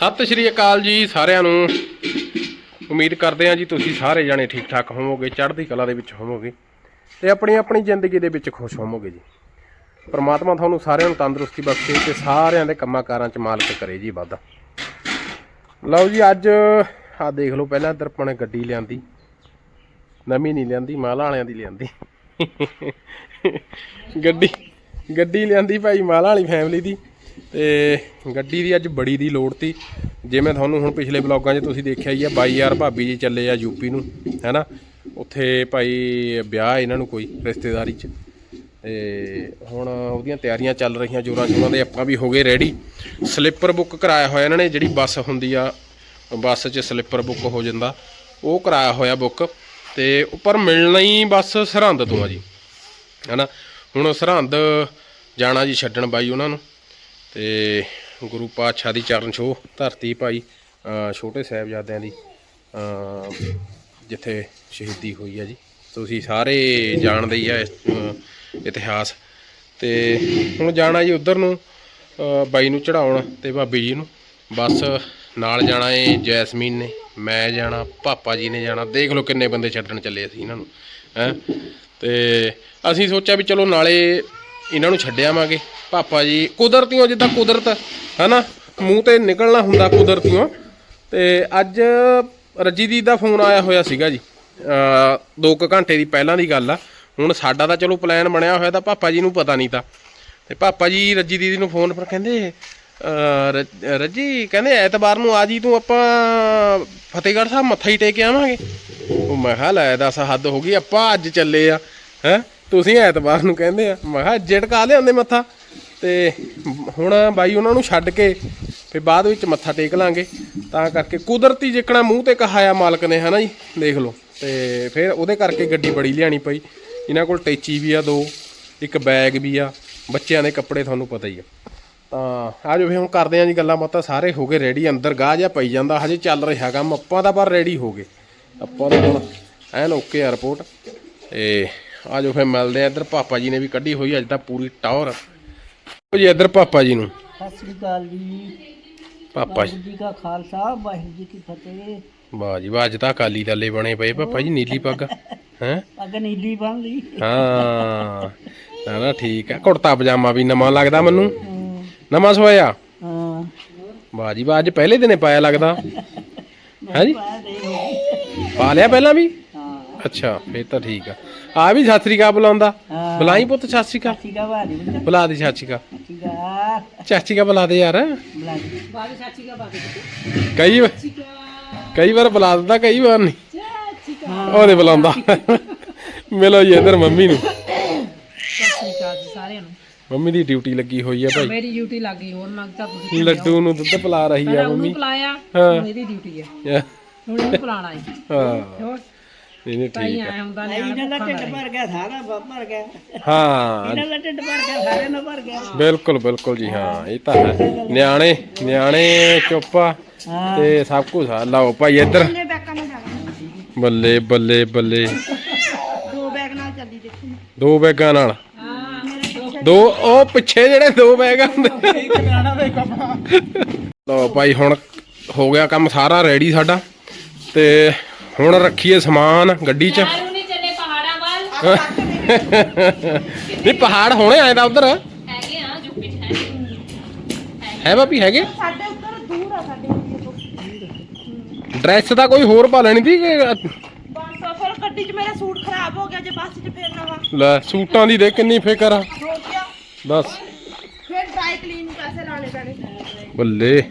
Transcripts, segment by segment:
ਸਤਿ ਸ਼੍ਰੀ ਅਕਾਲ ਜੀ ਸਾਰਿਆਂ ਨੂੰ। ਉਮੀਦ ਕਰਦੇ ਹਾਂ ਜੀ ਤੁਸੀਂ ਸਾਰੇ ਜਾਣੇ ਠੀਕ ਠਾਕ ਹੋਵੋਗੇ, ਚੜ੍ਹਦੀ ਕਲਾ ਦੇ ਵਿੱਚ ਹੋਵੋਗੇ ਤੇ ਆਪਣੀ ਆਪਣੀ ਜ਼ਿੰਦਗੀ ਦੇ ਵਿੱਚ ਖੁਸ਼ ਹੋਵੋਗੇ ਜੀ। ਪਰਮਾਤਮਾ ਤੁਹਾਨੂੰ ਸਾਰਿਆਂ ਨੂੰ ਤੰਦਰੁਸਤੀ ਬਖਸ਼ੇ ਤੇ ਸਾਰਿਆਂ ਦੇ ਕੰਮਾਂ ਕਾਰਾਂ 'ਚ ਮਾਲਕ ਕਰੇ ਜੀ ਵਾਧਾ। ਲਓ ਜੀ, ਅੱਜ ਆ ਦੇਖ ਲਓ ਪਹਿਲਾਂ ਇੱਧਰ ਆਪਾਂ ਨੇ ਗੱਡੀ ਲਿਆਂਦੀ। ਨਵੀਂ ਨਹੀਂ ਲਿਆਂਦੀ, ਮਾਲਾ ਵਾਲਿਆਂ ਦੀ ਲਿਆਂਦੀ। ਗੱਡੀ ਗੱਡੀ ਲਿਆਂਦੀ ਭਾਈ ਮਾਲਾ ਵਾਲੀ ਫੈਮਿਲੀ ਦੀ। ਤੇ ਗੱਡੀ ਦੀ ਅੱਜ ਬੜੀ ਦੀ ਲੋੜ ਤੀ। ਜਿਵੇਂ ਤੁਹਾਨੂੰ ਹੁਣ ਪਿਛਲੇ ਬਲੌਗਾਂ 'ਚ ਤੁਸੀਂ ਦੇਖਿਆ ਹੀ ਆ, ਬਾਈ ਯਾਰ ਭਾਬੀ ਜੀ ਚੱਲੇ ਆ ਯੂਪੀ ਨੂੰ, ਹੈਨਾ? ਉੱਥੇ ਭਾਈ ਵਿਆਹ ਇਹਨਾਂ ਨੂੰ ਕੋਈ, ਰਿਸ਼ਤੇਦਾਰੀ 'ਚ। ਤੇ ਹੁਣ ਉਹਦੀਆਂ ਤਿਆਰੀਆਂ ਚੱਲ ਰਹੀਆਂ, ਜੋਰਾਂ ਸ਼ੋਰਾਂ ਦੇ, ਆਪਾਂ ਵੀ ਹੋ ਗਏ ਰੈਡੀ ਸਲਿੱਪਰ ਬੁੱਕ ਕਰਾਇਆ ਹੋਇਆ ਇਹਨਾਂ ਨੇ, ਜਿਹੜੀ ਬੱਸ ਹੁੰਦੀ ਆ, ਬੱਸ 'ਚ ਸਲਿੱਪਰ ਬੁੱਕ ਹੋ ਜਾਂਦਾ, ਉਹ ਕਰਾਇਆ ਹੋਇਆ ਬੁੱਕ। ਤੇ ਉੱਪਰ ਮਿਲਣਾ ਹੀ ਬੱਸ ਸਰਹੰਦ ਤੋਂ ਆ ਜੀ, ਹਨਾ? ਹੁਣ ਸਰਹੰਦ ਜਾਣਾ ਜੀ ਛੱਡਣ ਬਾਈ ਉਹਨਾਂ ਨੂੰ। ਤੇ ਗੁਰੂ ਪਾਤਸ਼ਾਹ ਦੀ ਚਰਨ ਛੋਹ ਧਰਤੀ ਭਾਈ ਛੋਟੇ ਸਾਹਿਬਜ਼ਾਦਿਆਂ ਦੀ ਜਿੱਥੇ ਸ਼ਹੀਦੀ ਹੋਈ ਆ ਜੀ। ਤੁਸੀਂ ਸਾਰੇ ਜਾਣਦੇ ਹੀ ਆ ਇਤਿਹਾਸ। ਤੇ ਹੁਣ ਜਾਣਾ ਜੀ ਉਧਰ ਨੂੰ ਬਾਈ ਨੂੰ ਚੜਾਉਣ ਤੇ ਭਾਬੀ ਜੀ ਨੂੰ। ਬਸ ਨਾਲ ਜਾਣਾ ਏ ਜੈਸਮੀਨ ਨੇ, ਮੈਂ ਜਾਣਾ, ਪਾਪਾ ਜੀ ਨੇ ਜਾਣਾ। ਦੇਖ ਲਓ ਕਿੰਨੇ ਬੰਦੇ ਛੱਡਣ ਚੱਲੇ ਅਸੀਂ ਇਹਨਾਂ ਨੂੰ, ਹੈ। ਤੇ ਅਸੀਂ ਸੋਚਿਆ ਵੀ ਚਲੋ ਨਾਲੇ ਇਹਨਾਂ ਨੂੰ ਛੱਡਿਆਵਾਂਗੇ ਪਾਪਾ ਜੀ, ਕੁਦਰਤੀਓ ਜਿੱਦਾਂ ਕੁਦਰਤ, ਹਨਾ? ਮੂੰਹ ਤੇ ਨਿਕਲਣਾ ਹੁੰਦਾ ਕੁਦਰਤੀਓ। ਤੇ ਅੱਜ ਰੱਜੀ ਦੀ ਦਾ ਫੋਨ ਆਇਆ ਹੋਇਆ ਸੀਗਾ ਜੀ। ਅ ਦੋ ਕੁ ਘੰਟੇ ਦੀ ਪਹਿਲਾਂ ਦੀ ਗੱਲ ਆ। ਹੁਣ ਸਾਡਾ ਤਾਂ ਚਲੋ ਪਲਾਨ ਬਣਿਆ ਹੋਇਆ ਤਾਂ ਪਾਪਾ ਜੀ ਨੂੰ ਪਤਾ ਨਹੀਂ ਤਾਂ। ਤੇ ਪਾਪਾ ਜੀ ਰੱਜੀ ਦੀਦੀ ਨੂੰ ਫੋਨ ਪਰ ਕਹਿੰਦੇ ਰੱਜੀ, ਕਹਿੰਦੇ ਐਤਵਾਰ ਨੂੰ ਆ ਜੀ ਤੂੰ ਆਪਾਂ ਫਤਿਹਗੜ੍ਹ ਸਾਹਿਬ ਮੱਥਾ ਹੀ ਟੇਕ ਕੇ ਆਵਾਂਗੇ। ਉਹ ਮੈਂ ਕਿਹਾ ਲੈ ਦੱਸ, ਹੱਦ ਹੋ ਗਈ, ਆਪਾਂ ਅੱਜ ਚੱਲੇ ਆ, ਹੈ? ਤੁਸੀਂ ਐਤਵਾਰ ਨੂੰ ਕਹਿੰਦੇ ਆ। ਮੈਂ ਕਿਹਾ ਅੱਜ ਟਕਾ ਲਿਆਉਂਦੇ ਮੱਥਾ। ਤੇ ਹੁਣ ਬਾਈ ਉਹਨਾਂ ਨੂੰ ਛੱਡ ਕੇ ਫਿਰ ਬਾਅਦ ਵਿੱਚ ਮੱਥਾ ਟੇਕ ਲਾਂਗੇ। ਤਾਂ ਕਰਕੇ ਕੁਦਰਤੀ ਜਿੱਕਣਾ ਮੂੰਹ ਤੇ ਕਹਾਇਆ ਮਾਲਕ ਨੇ, ਹਨਾ ਜੀ? ਦੇਖ ਲਓ। ਤੇ ਫਿਰ ਉਹਦੇ ਕਰਕੇ ਗੱਡੀ ਬੜੀ ਲਿਆਣੀ ਪਈ। ਇਹਨਾਂ ਕੋਲ ਟੈਚੀ ਵੀ ਆ ਦੋ, ਇੱਕ ਬੈਗ ਵੀ ਆ। ਬੱਚਿਆਂ ਦੇ ਕੱਪੜੇ ਤੁਹਾਨੂੰ ਪਤਾ ਹੀ ਆ। ਤਾਂ ਆਜੋ ਫਿਰ, ਹੁਣ ਕਰਦੇ ਆਂ ਜੀ ਗੱਲਾਂ ਬਾਤਾਂ। ਸਾਰੇ ਹੋ ਗਏ ਰੈਡੀ ਅੰਦਰ ਗਾਹ ਜਿਹਾ ਪਈ ਜਾਂਦਾ। ਹਜੇ ਚੱਲ ਰਿਹਾ ਕੰਮ। ਆਪਾਂ ਦਾ ਪਰ ਰੈਡੀ ਹੋ ਗਏ। ਆਪਾਂ ਤਾਂ ਹੁਣ ਐਨ ਓਕੇ ਆ ਰਿਪੋਰਟ ਤੇ ਆਜੋ ਫਿਰ ਮਿਲਦੇ ਆ। ਇੱਧਰ ਪਾਪਾ ਜੀ ਨੇ ਵੀ ਕੱਢੀ ਹੋਈ ਅੱਜ ਤਾਂ ਪੂਰੀ ਟੌਰ। ਉਹ ਜੀ ਇੱਧਰ ਪਾਪਾ ਜੀ ਨੂੰ। ਸਤਿ ਸ੍ਰੀ ਅਕਾਲ ਜੀ। ਪਾਪਾ ਜੀ। ਵਾਹਿਗੁਰੂ ਜੀ ਕਾ ਖਾਲਸਾ ਵਾਹਿਗੁਰੂ ਜੀ ਕੀ ਫਤਿਹ। ਵਾਹ ਜੀ ਵਾਹ ਅੱਜ ਤਾਂ ਅਕਾਲੀ ਦਲੇ ਬਣੇ ਪਏ ਪਾਪਾ ਜੀ ਨੀਲੀ ਪੱਗ। ਹੈ? ਅੱਗ ਨੀਲੀ ਬਣ ਲਈ। ਹਾਂ ਨਾ ਨਾ ਠੀਕ ਹੈ ਕੁੜਤਾ ਪਜਾਮਾ ਵੀ ਨਵਾਂ ਲੱਗਦਾ ਮੈਨੂੰ। ਨਵਾਂ ਸਵਾਇਆ ਹਾਂ। ਵਾਹ ਜੀ ਵਾਹ ਅੱਜ ਪਹਿਲੇ ਦਿਨੇ ਪਾਇਆ ਲੱਗਦਾ। ਹੈ ਜੀ? ਪਾ ਦੇ ਹੋ ਪਾ ਲਿਆ ਪਹਿਲਾਂ ਵੀ? ਅੱਛਾ ਫੇਰ ਤਾਂ ਠੀਕ ਆ। ਆ ਵੀ ਸਤਿ ਸ੍ਰੀ ਅਕਾਲ ਬੁਲਾਉਂਦਾ। ਹਾਂ। ਬੁਲਾਈ ਪੁੱਤ ਸਤਿ ਸ੍ਰੀ ਅਕਾਲ। ਠੀਕ ਆ ਵਾਲੀ ਬੁਲਾ ਦੇ ਸਤਿ ਸ੍ਰੀ ਅਕਾਲ। ਠੀਕ ਆ ਚਾਚੀ ਕਾ ਬੁਲਾ ਦੇ ਯਾਰ। ਬੁਲਾ ਦੇ। ਬਾਬੀ ਸਾਚੀ ਕਾ ਬਾਬੀ ਕਈ ਵਾਰ ਕਈ ਵਾਰ ਬੁਲਾ ਦਿੰਦਾ ਕਈ ਵਾਰ ਨਹੀਂ। ਉਹਦੇ ਬੁਲਾਉਂਦਾ। ਮਿਲੋ ਜੀ ਇੱਧਰ ਮੰਮੀ ਨੂੰ। ਸ੍ਰੀ ਅਕਾਲ ਜੀ ਸਾਰਿਆਂ ਨੂੰ। ਮੰਮੀ ਦੀ ਡਿਊਟੀ ਲੱਗੀ ਹੋਈ ਆ ਭਾਈ। ਮੇਰੀ ਡਿਊਟੀ ਲੱਗ ਗਈ ਹੋਰ ਮੰਗਤਾ ਤੁਸੀਂ ਲੱਡੂ ਨੂੰ ਦੁੱਧ ਪਿਲਾ ਰਹੀ ਆ ਪਹਿਲਾਂ ਮੰਮੀ। ਹਾਂ। ਹੁਣ ਇਹਦੀ ਡਿਊਟੀ ਹੈ ਹਾਂ। ਹੁਣ ਇਹਨੂੰ ਪਿਲਾਣਾ ਹੈ। ਹੋਰ? ਨਹੀਂ ਨਹੀਂ ਤਾਈ ਠੀਕ ਆ। ਆਇਆ ਹੁੰਦਾ ਇਹਨਾਂ ਨਿਆਣਾ ਦਾ ਢਿੱਡ ਭਰ ਗਿਆ ਸਾਰਾ ਭ- ਭਰ ਗਿਆ। ਹਾਂ। ਇਹਨਾਂ ਦਾ ਢਿੱਡ ਭਰ ਗਿਆ ਸਾਰਿਆਂ ਦਾ ਭਰ ਗਿਆ। ਬਿਲਕੁਲ ਬਿਲਕੁਲ ਜੀ ਹਾਂ ਇਹ ਤਾਂ ਹੈ। ਨਿਆਣੇ ਨਿਆਣੇ ਚੁੱਪਾ ਤੇ ਸਭ ਕੁਝ ਆ। ਲਓ ਭਾਈ ਇੱਧਰ। ਕਿੰਨੇ ਬੈਕਾਂ ਨਾਲ ਜਾਣਾ। ਬੱਲੇ ਬੱਲੇ ਬੱਲੇ। ਦੋ ਬੈਗ ਨਾਲ ਚੱਲੀ ਦੇਖੀ। ਦੋ ਬੈਗਾਂ ਨਾਲ। ਦੋ ਉਹ ਪਿੱਛੇ ਜਿਹੜੇ ਦੋ ਬੈਗ ਹੁੰਦੇ। ਲਓ ਭਾਈ ਹੁਣ ਹੋ ਗਿਆ ਕੰਮ ਸਾਰਾ ਰੈਡੀ ਸਾਡਾ। ਤੇ ਹੁਣ ਰੱਖੀਏ ਸਮਾਨ ਗੱਡੀ 'ਚ। ਨਹੀਂ ਚੱਲੇ ਪਹਾੜਾਂ ਵੱਲ। ਨਹੀਂ ਪਹਾੜ ਹੋਣੇ ਆਏ ਦਾ ਉਧਰ। ਹੈਗੇ ਆ ਯੂਪੀ ਚ ਹੈਗੇ। ਹੈ ਬਾਪੀ ਹੈਗੇ? ਸਾਡੇ ਉੱਧਰ ਦੂਰ ਆ ਸਾਡੇ ਏਰੀਏ ਤੋਂ। ਡਰੈਸ ਤਾਂ ਕੋਈ ਹੋਰ ਪਾ ਲੈਣੀ ਸੀ ਕਿ ਬਸ ਫਿਰ ਗੱਡੀ 'ਚ ਮੇਰਾ ਸੂਟ ਖਰਾਬ ਹੋ ਗਿਆ ਜੇ ਬੱਸ 'ਚ ਫੇਰ ਨਵਾਂ ਲੈ ਸੂਟਾਂ ਦੀ ਦੇ ਕਿੰਨੀ ਫਿਕਰ ਆ। ਹੋ ਗਿਆ। ਦੱਸ ਫਿਰ ਡਰਾਈ ਕਲੀਨ ਪੈਸੇ ਲਾਣੇ ਪੈਣੇ। ਬੱਲੇ।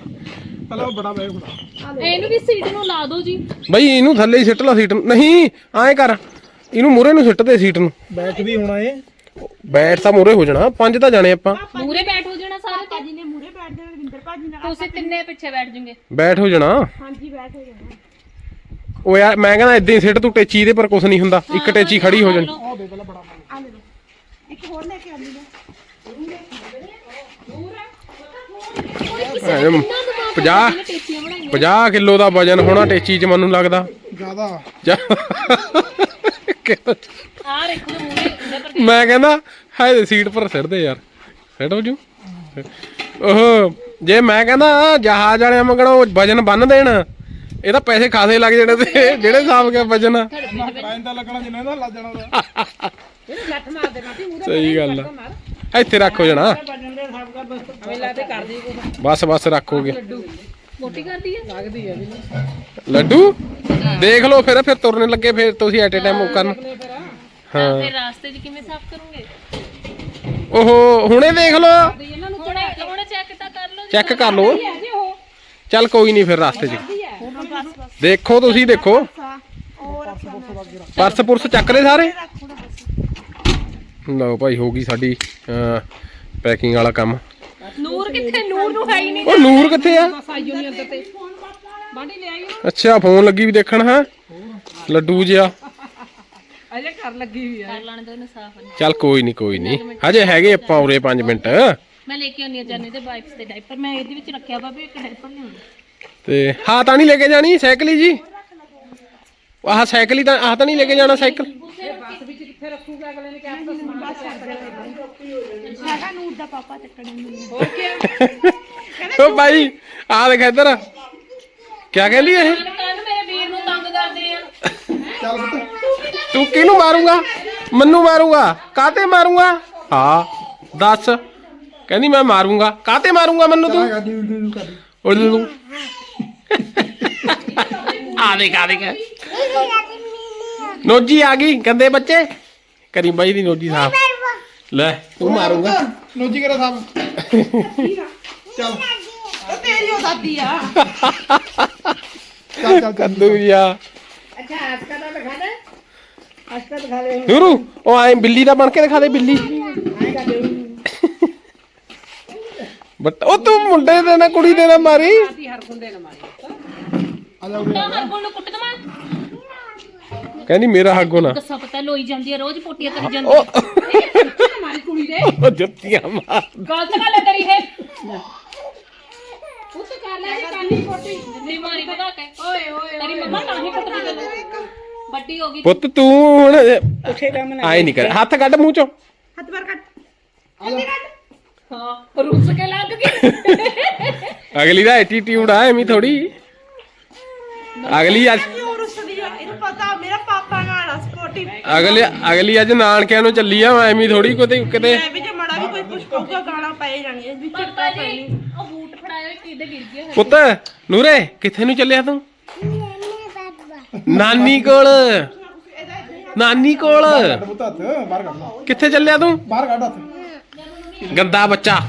ਇਹਨੂੰ ਵੀ ਸੀਟ ਨੂੰ ਲਾ ਦਿਓ ਜੀ। ਬਈ ਇਹਨੂੰ ਥੱਲੇ ਹੀ ਸਿੱਟ ਲਾ ਸੀਟ ਨੂੰ। ਨਹੀਂ ਐਂ ਕਰ। ਇਹਨੂੰ ਮੂਰੇ ਨੂੰ ਸਿੱਟ ਦੇ ਸੀਟ ਨੂੰ। ਬੈਠ ਵੀ ਹੋਣਾ ਏ। ਬੈਠ ਤਾਂ ਮੂਰੇ ਹੋ ਜਾਣਾ। ਪੰਜ ਤਾਂ ਜਾਣੇ ਆਪਾਂ। ਮੂਰੇ ਬੈਠ ਹੋ ਜਾਣਾ ਸਾਰੇ ਤੇ। ਭਾਜੀ ਨੇ ਮੂਰੇ ਬੈਠ ਜਾਣਾ ਰਵਿੰਦਰ ਭਾਜੀ ਨਾਲ ਤੁਸੀਂ ਤਿੰਨੇ ਪਿੱਛੇ ਬੈਠ ਜੂਗੇ। ਬੈਠ ਹੋ ਜਾਣਾ। ਹਾਂਜੀ ਬੈਠ ਹੋ ਜਾਣਾ। ਉਹ ਯਾਰ ਮੈਂ ਕਹਿੰਦਾ ਇਦਾਂ ਹੀ ਸਿੱਟ ਤੂੰ ਟੇਚੀ ਪਰ ਕੁਝ ਨਹੀਂ ਹੁੰਦਾ। ਇੱਕ ਟੇਚੀ ਖੜੀ ਹੋ ਜਾਣੀ। ਆ ਲੈ ਲਓ। ਇੱਕ ਹੋਰ ਲੈ ਕੇ ਆਉਂਦੀ ਮੈਂ। 50 ਟੇਚੀਆਂ ਬਣਾਈਆਂ? 50 ਕਿਲੋ ਦਾ ਵਜਨ ਹੋਣਾ ਟੇਚੀ ਚ ਮੈਨੂੰ ਲੱਗਦਾ। ਜ਼ਿਆਦਾ। ਆ ਰੱਖੋ ਮੂਰੇ ਇਹਦੇ ਪਰ ਮੈਂ ਕਹਿੰਦਾ ਹਾਏ ਸੀਟ ਪਰ ਸਿੱਟ ਦੇ ਯਾਰ। ਸਿੱਟ ਹੋ ਜੂ ਉਹ ਜੇ ਮੈਂ ਕਹਿੰਦਾ ਜਹਾਜ਼ ਵਾਲਿਆਂ ਮੰਗਣਾ ਉਹ ਵਜਨ ਬੰਨ ਦੇਣ ਇਹ ਤਾਂ ਪੈਸੇ ਖਾਸੇ ਲੱਗ ਜਾਣੇ ਤੇ ਜਿਹੜੇ ਹਿਸਾਬ ਕੇ ਵਜਨ ਆ। ਤਾਂ ਲੱਗਣਾ ਜਿੰਨੇ ਦਾ ਲੱਗ ਜਾਣਾ ਉਹਦਾ। ਇਹਨੂੰ ਲੱਠ ਮਾਰ ਦੇ ਮਾਤੀ ਮੂਰੇ ਸਹੀ ਗੱਲ ਆ। ਇੱਥੇ ਰੱਖੋ ਜਣਾ। ਬਸ ਅਵੇਲਾ ਤੇ ਕਰ ਦੀ ਕੁਛ। ਬਸ ਬਸ ਰੱਖੋਗੇ। ਮੋਟੀ ਕਰਦੀ ਹੈ ਲੱਗਦੀ ਹੈ ਵੀ ਲੱਡੂ? ਦੇਖ ਲਓ ਫਿਰ ਫਿਰ ਤੁਰਨ ਲੱਗੇ ਫਿਰ ਤੁਸੀਂ ਐਟ ਟਾਈਮ ਉਹ ਕਰਨ। ਤਾਂ ਫਿਰ ਰਾਸਤੇ 'ਚ ਕਿਵੇਂ ਸਾਫ਼ ਕਰੋਗੇ? ਉਹ ਹੁਣੇ ਦੇਖ ਲਓ। ਇਹਨਾਂ ਨੂੰ ਹੁਣੇ ਹੁਣੇ ਚੈੱਕ ਤਾਂ ਕਰ ਲਓ। ਚੈੱਕ ਕਰ ਚੱਲ ਕੋਈ ਨਹੀਂ ਫਿਰ ਰਸਤੇ 'ਚ। ਦੇਖੋ ਤੁਸੀਂ ਦੇਖੋ। ਪਰਸ ਪੁਰਸ ਚੱਕ ਲਏ ਸਾਰੇ? ਲਓ ਭਾਈ ਹੋ ਗਈ ਸਾਡੀ ਪੈਕਿੰਗ ਵਾਲਾ ਕੰਮ। ਨੂਰ ਕਿੱਥੇ? ਨੂਰ ਨੂੰ ਹੈ ਹੀ ਨਹੀਂ ਉਹ ਨੂਰ ਕਿੱਥੇ ਆ? ਬਸ ਆਈਓ ਨਹੀਂ ਅੰਦਰ ਤੇ। ਬਾਂਡੀ ਲੈ ਆਈ ਅੱਛਾ ਫੋਨ ਲੱਗੀ ਵੀ ਦੇਖਣ ਹਾਂ? ਲੱਡੂ ਜਿਹਾ। ਅਜੇ ਕਰ ਲੱਗੀ ਵੀ ਆ। ਕਰ ਲੈਣ ਦੋ ਇਹਨੂੰ ਸਾਫ਼ ਚੱਲ ਕੋਈ ਨਹੀਂ ਕੋਈ ਨਹੀਂ ਹਜੇ ਹੈਗੇ ਆਪਾਂ ਉਰੇ 5 ਮਿੰਟ। ਮੈਂ ਲੈ ਕੇ ਆਉਣੀ ਆ ਜਾਨੇ ਤੇ ਵਾਈਪਸ ਤੇ ਡਾਈਪਰ ਮੈਂ ਇਹਦੇ ਵਿੱਚ ਰੱਖਿਆ ਵਾ ਵੀ ਇੱਕ ਡਾਈਪਰ ਲਿਆਉਣਾ। ਤੇ ਹਾਂ ਤਾਂ ਨਹੀਂ ਲੈ ਕੇ ਜਾਣੀ ਸਾਈਕਲ ਹੀ ਜੀ। ਆਹ ਸਾਈਕਲ ਹੀ ਤਾਂ ਆਹ ਤਾਂ ਨਹੀਂ ਲੈ ਕੇ ਜਾਣਾ ਸਾਈਕਲ। ਬੱਸ ਵਿੱਚ ਕਿੱਥੇ ਰੱਖੂਗਾ ਅਗਲੇ ਨੇ ਕਿਹਾ ਸਮਾਨ ਸਾਡਾ ਨੂਰ ਦਾ ਪਾਪਾ ਚੱਕਣੇ ਨੂੰ। ਹੋਰ ਕੀ ਓ ਭਾਈ ਆ ਦੇਖ ਇੱਧਰ। ਕਿਆ ਕਹਿੰਦੀ ਇਹ? ਕੱਲ ਮੇਰੇ ਵੀਰ ਨੂੰ ਤੰਗ ਕਰਦੇ ਆ। ਤੂੰ ਕਿਹਨੂੰ ਮਾਰੂਗਾ? ਮੈਨੂੰ ਮਾਰੂਗਾ? ਕਾਤੇ ਮਾਰੂਗਾ? ਹਾਂ ਦੱਸ। ਕਹਿੰਦੀ ਮੈਂ ਮਾਰੂੰਗਾ। ਕਾਤੇ ਮਾਰੂੰਗਾ ਮੈਨੂੰ ਤੂੰ? ਉਲੂ ਆ ਦੇਖ ਆ ਦੇਖ। ਨੋਜੀ ਆ ਗਈ ਗੰਦੇ ਬੱਚੇ। ਕਰੀ ਬਾਈ ਦੀ ਨੋਜੀ ਸਾਫ਼। ਲੈ। ਤੂੰ ਮਾਰੂੰਗਾ। ਨੋਜੀ ਕਰਾ ਸਾਹਿਬ। ਚੱਲ। ਉਹ ਤੇਰੀ ਉਹ ਦਾਦੀ ਆ। ਚੱਲ ਚੱਲ ਕੱਦੂ ਜਾ ਅੱਛਾ ਆਸਕਾ ਦਾ ਦਿਖਾ ਦੇ। ਆਸਕਾ ਦਿਖਾ ਦੇ। ਨੂਰੂ ਉਹ ਆਏ ਬਿੱਲੀ ਦਾ ਬਣ ਕੇ ਦਿਖਾ ਦੇ ਬਿੱਲੀ। ਬਟ ਉਹ ਤੂੰ ਮੁੰਡੇ ਦੇ ਨਾ ਕੁੜੀ ਦੇ ਨਾ ਮਾਰੀ। ਆਤੀ ਹਰ ਗੁੰਡੇ ਨਾ ਮਾਰੀ। ਆ ਜਾ ਉਰੇ ਹਰ ਕੋਲ ਨੂੰ ਕੁੱਟ ਦਵਾਂ। ਕਹਿੰਦੀ ਮੇਰਾ ਹੱਗੋ ਨਾ ਕੱਸਾ ਪਤਾ ਲੋਈ ਜਾਂਦੀ ਆ ਰੋਜ਼ ਪੋਟੀਆਂ ਕਰੀ ਜਾਂਦੀ ਉਹ ਮਾਰੀ ਕੁੜੀ ਦੇ। ਉਹ ਜੁੱਤੀਆਂ ਮਾਰ। ਗਲਤ ਗੱਲ ਹੈ ਤੇਰੀ ਹੈ ਉੱਤ ਕਰ ਲੈ ਜੀ ਕਾਨੀ ਕੋਟੀ ਨਹੀਂ ਮਾਰੀ ਭਗਾ ਕੇ। ਓਏ ਓਏ ਤੇਰੀ ਮੰਮਾ ਤਾਂ ਹੀ ਕੁੱਟਦੀ ਤੈਨੂੰ ਵੱਡੀ ਹੋ ਗਈ। ਪੁੱਤ ਤੂੰ ਹੁਣ ਪੁੱਛੇ ਕੰਮ ਨਾ ਆਏ ਨਹੀਂ ਕਰ ਹੱਥ ਕੱਢ ਮੂੰਹ ਚੋਂ। ਹੱਥ ਬਾਰ ਕੱਟ ਹਾਂ ਰੁੱਸ ਕੇ ਲੱਗ ਗਈ। ਅਗਲੀ ਦਾ ਐਟੀਟਿਊਡ ਆ ਐਵੇਂ ਥੋੜੀ ਅਗਲੀ ਅੱਜ ਇਹਨੂੰ ਪਤਾ ਮੇਰਾ ਪਾਪਾ ਨਾਲ ਆ ਸਪੋਰਟਿਵ ਅਗਲੀ ਅਗਲੀ ਅੱਜ ਨਾਨਕਿਆਂ ਨੂੰ ਚੱਲੀ ਆ ਐਵੇਂ ਥੋੜੀ ਕਿਤੇ ਕਿਤੇ ਮੈਂ ਵੀ ਜੇ ਮੜਾ ਵੀ ਕੋਈ ਕੁਛ ਕਹੂਗਾ ਗਾਲਾਂ ਪਏ ਜਾਣੀਆਂ ਵਿੱਚ ਪਾਪਾ ਜੀ ਉਹ ਬੂਟ ਫੜਾਇਆ ਕਿਤੇ ਗਿਰ ਗਿਆ ਪੁੱਤ ਨੂਰੇ ਕਿੱਥੇ ਨੂੰ ਚੱਲਿਆ ਤੂੰ? ਨਾਨੀ ਕੋਲ। ਨਾਨੀ ਕੋਲ। ਪੁੱਤ ਹੱਥ ਬਾਹਰ ਕੱਢ ਲਾ ਕਿੱਥੇ ਚੱਲਿਆ ਤੂੰ? ਬਾਹਰ ਕੱਢ ਹੱਥ ਗੰਦਾ ਬੱਚਾ।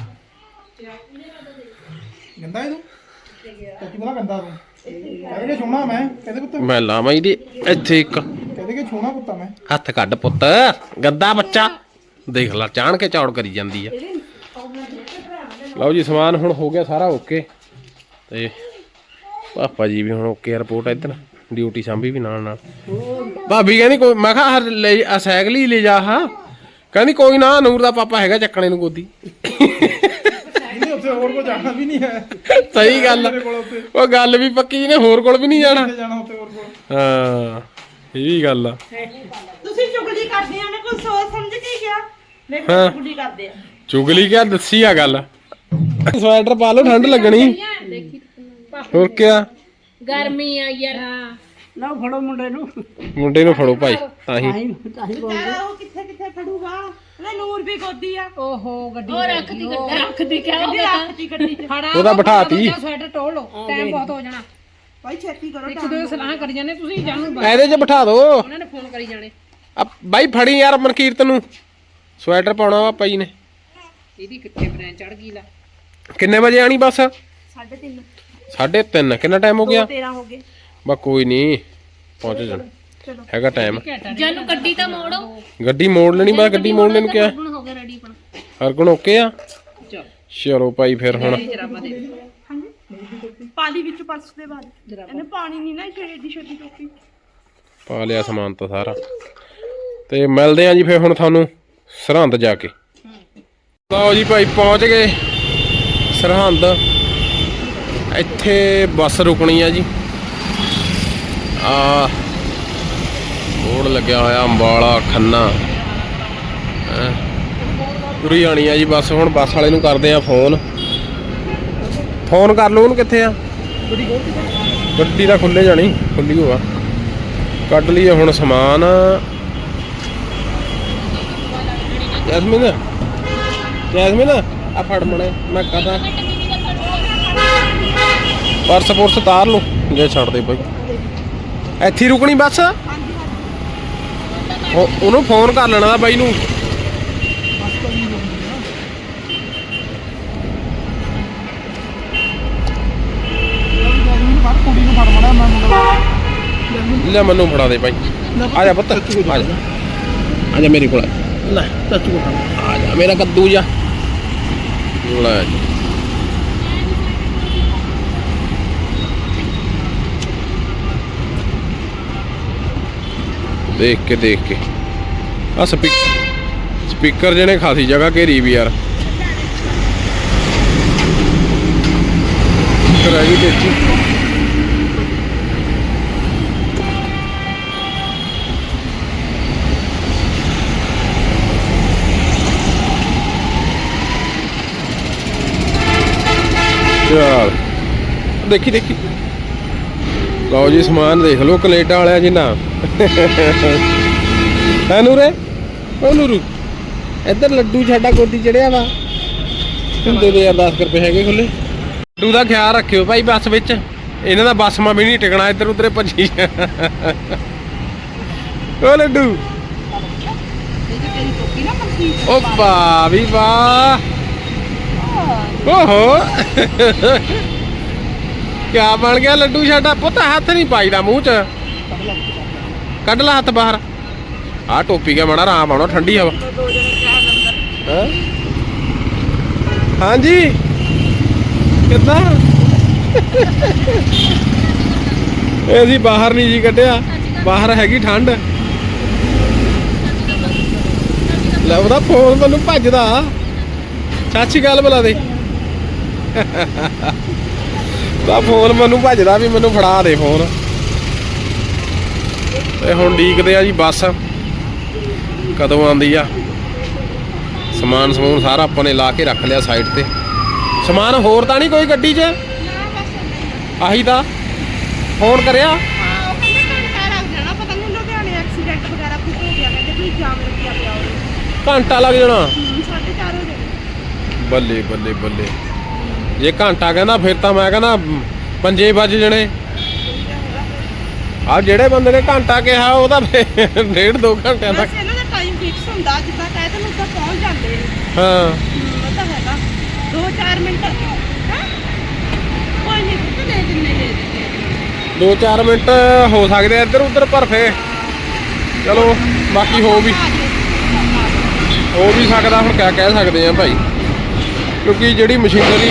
ਗੰਦਾ ਇਹ ਤੂੰ ਕੀ ਬਣਾ ਗੰਦਾ ਤੂੰ। ਛੋਣਾ ਮੈਂ ਕਹਿੰਦੇ ਪੁੱਤ। ਮੈਂ ਲਾਵਾਂ ਇਹਦੀ ਇੱਥੇ ਇੱਕ। ਕਹਿੰਦੇ ਕਿ ਛੋਣਾ ਪੁੱਤਾ ਮੈਂ। ਹੱਥ ਕੱਢ ਪੁੱਤ ਗੰਦਾ ਬੱਚਾ। ਦੇਖ ਲੈ ਚਾਣ ਕੇ ਚੌੜ ਕਰੀ ਜਾਂਦੀ ਆ। ਲਓ ਜੀ ਸਮਾਨ ਹੁਣ ਹੋ ਗਿਆ ਸਾਰਾ ਓਕੇ। ਤੇ ਪਾਪਾ ਜੀ ਵੀ ਹੁਣ ਓਕੇ ਰਿਪੋਰਟ ਇੱਧਰ। ਡਿਊਟੀ ਸਾਂਭੀ ਵੀ ਨਾਲ ਨਾਲ ਭਾਬੀ ਕਹਿੰਦੀ ਕੋਈ ਮੈਂ ਕਿਹਾ ਲੈ ਆ ਸਾਈਕਲ ਹੀ ਲੈ ਜਾ ਹਾਂ। ਕਹਿੰਦੀ ਕੋਈ ਨਾ ਨੂਰ ਦਾ ਪਾਪਾ ਹੈਗਾ ਚੱਕਣੇ ਨੂੰ ਗੋਦੀ। ਜਾਣਾ ਵੀ ਨਹੀਂ ਹੈ। ਸਹੀ ਗੱਲ। ਮੇਰੇ ਕੋਲ ਉਹ ਗੱਲ ਵੀ ਪੱਕੀ ਜਿਹਨੇ ਹੋਰ ਕੋਲ ਵੀ ਨਹੀਂ ਜਾਣਾ। ਕਿੱਥੇ ਜਾਣਾ ਉੱਥੇ ਹੋਰ ਕੋਲ। ਹਾਂ ਇਹ ਵੀ ਗੱਲ ਆ। ਤੁਸੀਂ ਚੁਗਲੀ ਕਰਦੇ ਆ ਮੈਂ ਕੋਈ ਸੋਚ ਸਮਝ ਕੇ ਗਿਆ ਮੈਂ। ਚੁਗਲੀ ਕਰਦੇ ਆ। ਚੁਗਲੀ ਕਿਆ ਦੱਸੀ ਆ ਗੱਲ। ਸਵੈਟਰ ਪਾ ਲਓ ਠੰਡ ਲੱਗਣੀ। ਹੋਰ ਕਿਆ? ਗਰਮੀ ਆ ਯਾਰ। ਲਓ ਫੜੋ ਮੁੰਡੇ ਨੂੰ। ਮੁੰਡੇ ਨੂੰ ਫੜੋ ਭਾਈ ਤਾਂ ਹੀ। ਕਹਿੰਦਾ ਉਹ ਕਿੱਥੇ ਕਿੱਥੇ ਫੜੂਗਾ? ਉਹਦਾ ਨੂਰ ਵੀ ਗੋਦੀ ਆ। ਓਹੋ ਗੱਡੀ ਉਹ ਰੱਖਦੀ ਰੱਖਦੀ ਕਿਆ ਹੋ ਕਹਿੰਦੀ ਗਿਆ ਰੱਖਤੀ ਗੱਡੀ 'ਚ ਫੜਾ ਉਹਦਾ ਬਿਠਾਤੀ। ਸਵੈਟਰ ਟੋਲ ਲਓ ਟਾਈਮ ਬਹੁਤ ਹੋ ਜਾਣਾ। ਭਾਈ ਛੇਤੀ ਕਰੋ ਇੱਕ ਦੋ ਸਲਾਹ ਕਰੀ ਜਾਂਦੇ ਤੁਸੀਂ ਜਾਣੂ ਬਸ। ਇਹਦੇ 'ਚ ਬਿਠਾ ਦਿਓ ਉਹਨਾਂ ਨੇ ਫੋਨ ਕਰੀ ਜਾਣੇ। ਆ ਬਾਈ ਫੜੀ ਯਾਰ ਮਨਕੀਰਤ ਨੂੰ। ਸਵੈਟਰ ਪਾਉਣਾ ਵਾ ਭਾਈ ਨੇ। ਇਹਦੀ ਕਿੱਥੇ ਬ੍ਰੈਂਚ ਚੜ ਗਈ ਲਾ। ਕਿੰਨੇ ਵਜੇ ਆਣੀ ਬੱਸ? 3:30 3:30 ਕਿੰਨਾ ਟਾਈਮ ਹੋ ਗਿਆ? 13 ਹੋ ਗਏ। ਬਾ ਕੋਈ ਨਹੀਂ ਪਹੁੰਚ ਜਾਣ ਹੈਗਾ ਟਾਈਮ ਜਾਨੂੰ ਗੱਡੀ ਤਾਂ ਮੋੜੋ। ਗੱਡੀ ਮੋੜ ਲੈਣੀ ਬਸ ਗੱਡੀ ਮੋੜਨੇ ਨੂੰ ਕਿਹਾ। ਹੁਣ ਹੋ ਗਿਆ ਰੈਡੀ ਆਪਣਾ। ਹਰ ਕੋਣ ਓਕੇ ਆ? ਚਲ। ਚਲੋ ਭਾਈ ਫਿਰ ਹੁਣ। ਦੇ। ਪਾਣੀ ਵਿੱਚ ਪਰਸ ਦੇ ਬਾਅਦ। ਇਹਨੇ ਪਾਣੀ ਨਹੀਂ ਨਾ ਛੇੜੀ ਛੇੜੀ ਟੋਪੀ। ਪਾ ਲਿਆ ਸਮਾਨ ਤਾਂ ਸਾਰਾ। ਤੇ ਮਿਲਦੇ ਆਂ ਜੀ ਫਿਰ ਹੁਣ ਤੁਹਾਨੂੰ ਸਰਹੰਦ ਜਾ ਕੇ। ਲਓ ਜੀ ਭਾਈ ਪਹੁੰਚ ਗਏ। ਸਰਹੰਦ। ਇੱਥੇ ਬੱਸ ਰੁਕਣੀ ਆ ਜੀ। ਆ ਬੋਰਡ ਲੱਗਿਆ ਹੋਇਆ ਅੰਬਾਲਾ ਖੰਨਾ। ਹੈਂ। ਆਣੀ ਆ ਜੀ ਬੱਸ, ਹੁਣ ਬੱਸ ਵਾਲੇ ਨੂੰ ਕਰਦੇ ਆ ਫੋਨ। ਫੋਨ ਕਰ ਲਓ ਉਹਨੂੰ ਕਿੱਥੇ ਆ? ਗੱਡੀ ਤਾਂ ਖੁੱਲੇ ਜਾਣੀ ਖੁੱਲੀ ਹੋਆ। ਕੱਢ ਲਈਏ ਹੁਣ ਸਮਾਨ। ਜੈਸਮੀਨ ਜੈਸਮੀਨ, ਆ ਫੜ ਮਣੇ ਮੈਂ ਕਹਦਾ। ਪਰਸ ਪੁਰਸ ਤਾਰ ਲਓ, ਜੇ ਛੱਡ ਦੇ ਬਾਈ। ਇੱਥੇ ਹੀ ਰੁਕਣੀ ਬੱਸ? ਉਹ- ਉਹਨੂੰ ਫੋਨ ਕਰ ਲੈਣਾ ਦਾ ਬਾਈ ਨੂੰ। ਕੁੜੀ ਨੂੰ ਫੜ ਮੜਾ ਮੈਂ ਮੁੰਡਾ ਲੈ ਮੈਨੂੰ ਫੜਾ ਦੇ ਬਾਈ। ਆ ਜਾ ਪੁੱਤ, ਆ ਜਾ। ਆ ਜਾ ਮੇਰੇ ਕੋਲ। ਲੈ ਚਾਚੂ ਕੋ ਆ ਜਾ, ਮੇਰਾ ਕੱਦੂ ਜਾ। ਲੈ। ਜੀ ਦੇਖ ਕੇ ਦੇਖ ਕੇ। ਆ ਸਪੀਕ ਸਪੀਕਰ ਜਿਹਨੇ ਖਾਸੀ ਜਗ੍ਹਾ ਘੇਰੀ ਵੀ ਯਾਰ। ਕਰਾਈ ਦੇਖੀ ਚਲ। ਦੇਖੀ ਦੇਖੀ। ਲਓ ਜੀ, ਸਮਾਨ ਦੇਖ ਲਓ ਕੈਨੇਡਾ ਵਾਲਿਆਂ ਨਾ ਹੈ ਨੂਰੇ? ਉਹ ਨੂਰੂ, ਇੱਧਰ ਲੱਡੂ ਸਾਡਾ ਗੋਦੀ ਚੜਿਆ ਵਾ। ਦੇ ਦੇ ਯਾਰ 10 ਰੁਪਏ ਹੈਗੇ ਖੁੱਲੇ ਲੱਡੂ ਦਾ ਖਿਆਲ ਰੱਖਿਓ ਭਾਈ ਬੱਸ ਵਿੱਚ। ਇਹਨਾਂ ਦਾ ਬੱਸ ਮਾ ਵੀ ਨਹੀਂ ਟਿਕਣਾ, ਇੱਧਰ ਉੱਧਰੇ ਭੱਜੀ ਉਹ ਲੱਡੂ। ਉਹ ਵਾਹ ਵੀ ਵਾਹ। ਓਹੋ। ਕਿਆ ਬਣ ਗਿਆ ਲੱਡੂ ਸਾਡਾ? ਪੁੱਤ, ਹੱਥ ਨਹੀਂ ਪਾਈਦਾ ਮੂੰਹ 'ਚ। ਕੱਢ ਲਾ ਹੱਥ ਬਾਹਰ। ਆ ਟੋਪੀ ਕੇ ਮਾੜਾ ਆਰਾਮ ਆਉਣਾ, ਠੰਡੀ ਹਵਾ। ਹੈਂ? ਹਾਂਜੀ। ਕਿੱਦਾਂ? ਇਹ ਅਸੀਂ ਬਾਹਰ ਨਹੀਂ ਜੀ ਕੱਢਿਆ। ਬਾਹਰ ਹੈਗੀ ਠੰਡ। ਲੈ ਉਹਦਾ ਫੋਨ ਮੈਨੂੰ ਭੱਜਦਾ। ਚਾਚੀ ਗੱਲ ਬੁਲਾ ਦੇ। ਤਾਂ ਫੋਨ ਮੈਨੂੰ ਭੱਜਦਾ ਵੀ ਮੈਨੂੰ ਫੜਾ ਦੇ ਫੋਨ ਤੇ ਹੁਣ ਡੀਕਦੇ ਆ ਜੀ ਬੱਸ। ਕਦੋਂ ਆਉਂਦੀ ਆ? ਸਮਾਨ ਸਮੂਨ ਸਾਰਾ ਆਪਾਂ ਨੇ ਲਾ ਕੇ ਰੱਖ ਲਿਆ ਸਾਈਡ ਤੇ। ਸਮਾਨ ਹੋਰ ਤਾਂ ਨਹੀਂ ਕੋਈ ਗੱਡੀ 'ਚ? ਆਹੀ ਤਾਂ। ਫੋਨ ਕਰਿਆ? ਘੰਟਾ ਲੱਗ ਜਾਣੇ। ਬੱਲੇ ਬੱਲੇ ਬੱਲੇ। ਜੇ ਘੰਟਾ ਕਹਿੰਦਾ ਫਿਰ ਤਾਂ ਮੈਂ ਕਹਿੰਦਾ ਪੰਜੇ ਵੱਜ ਜਣੇ। ਆ ਜਿਹੜੇ ਬੰਦੇ ਨੇ ਘੰਟਾ ਕਿਹਾ ਉਹਦਾ ਡੇਢ ਦੋ ਘੰਟਿਆਂ ਤੱਕ। ਬਸ ਇਹਨਾਂ ਦਾ ਟਾਈਮ ਫਿਕਸ ਹੁੰਦਾ ਜਿੱਦਾਂ ਕਹਿ ਤੈਨੂੰ ਉੱਦਾਂ ਪਹੁੰਚ ਜਾਂਦੇ ਨੇ। ਹਾਂ। ਹੂੰ, ਉਹ ਤਾਂ ਹੈਗਾ। 2-4 ਮਿੰਟ। ਹੈ? ਕੋਈ ਨਹੀਂ ਤੂੰ ਲੈ ਦਿੰਨੇ ਲੈ ਦਿੰਨੇ। 2-4 ਮਿੰਟ ਹੋ ਸਕਦੇ ਆ ਇੱਧਰ ਉੱਧਰ ਪਰ ਫੇ ਚਲੋ ਬਾਕੀ ਹੋ ਵੀ ਹੋ ਵੀ ਸਕਦਾ ਹੁਣ ਕਿਆ ਕਹਿ ਸਕਦੇ ਆ ਭਾਈ। ਕਿਉਂਕਿ ਜਿਹੜੀ ਮਸ਼ੀਨਰੀ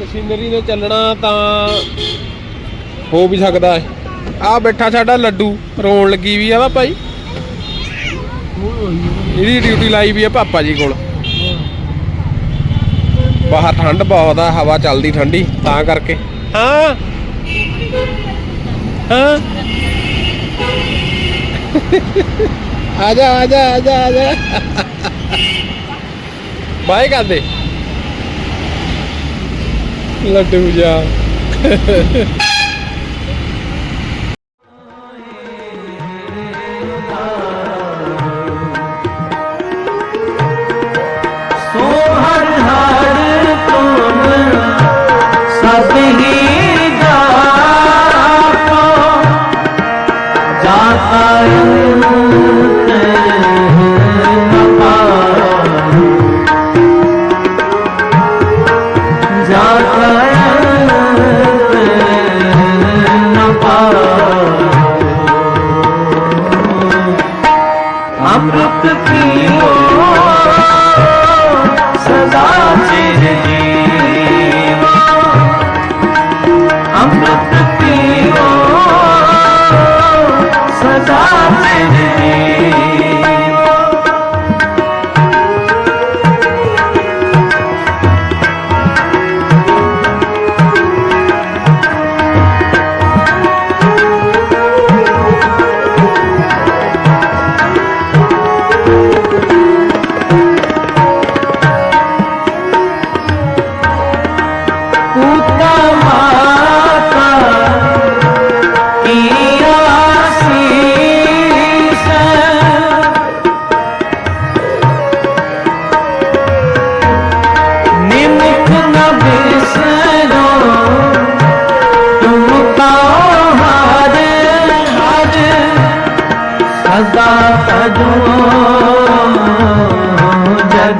ਮਸ਼ੀਨਰੀ ਨੇ ਚੱਲਣਾ ਤਾਂ ਹੋ ਵੀ ਸਕਦਾ ਹੈ। ਆ ਬੈਠਾ ਸਾਡਾ ਲੱਡੂ ਰੋਣ ਲੱਗੀ ਵੀ ਆ ਵਾ ਭਾਈ। ਇਹਦੀ ਡਿਊਟੀ ਲਾਈ ਵੀ ਆ ਪਾਪਾ ਜੀ ਕੋਲ। ਬਾਹਰ ਠੰਡ ਬਹੁਤ ਆ ਹਵਾ ਚੱਲਦੀ ਠੰਡੀ ਤਾਂ ਕਰਕੇ। ਹਾਂ। ਹਾਂ। ਆ ਜਾ ਆ ਜਾ ਆ ਜਾ ਆ ਜਾ। ਬਾਈ ਕਰਦੇ। ਲੱਡੂ ਜਾ।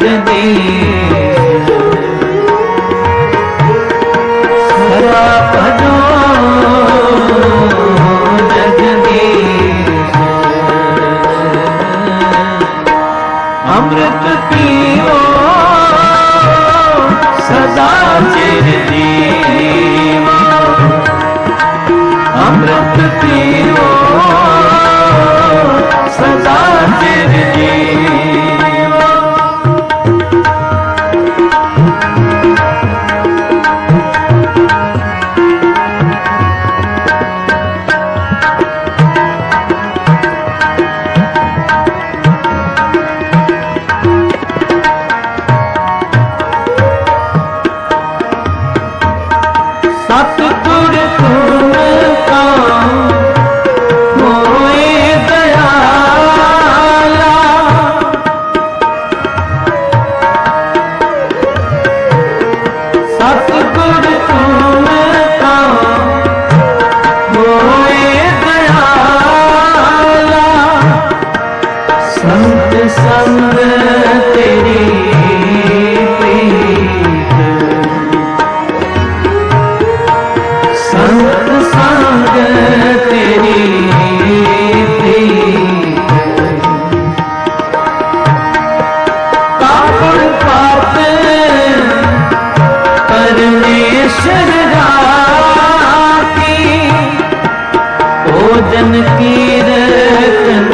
सजदे கீரத்தன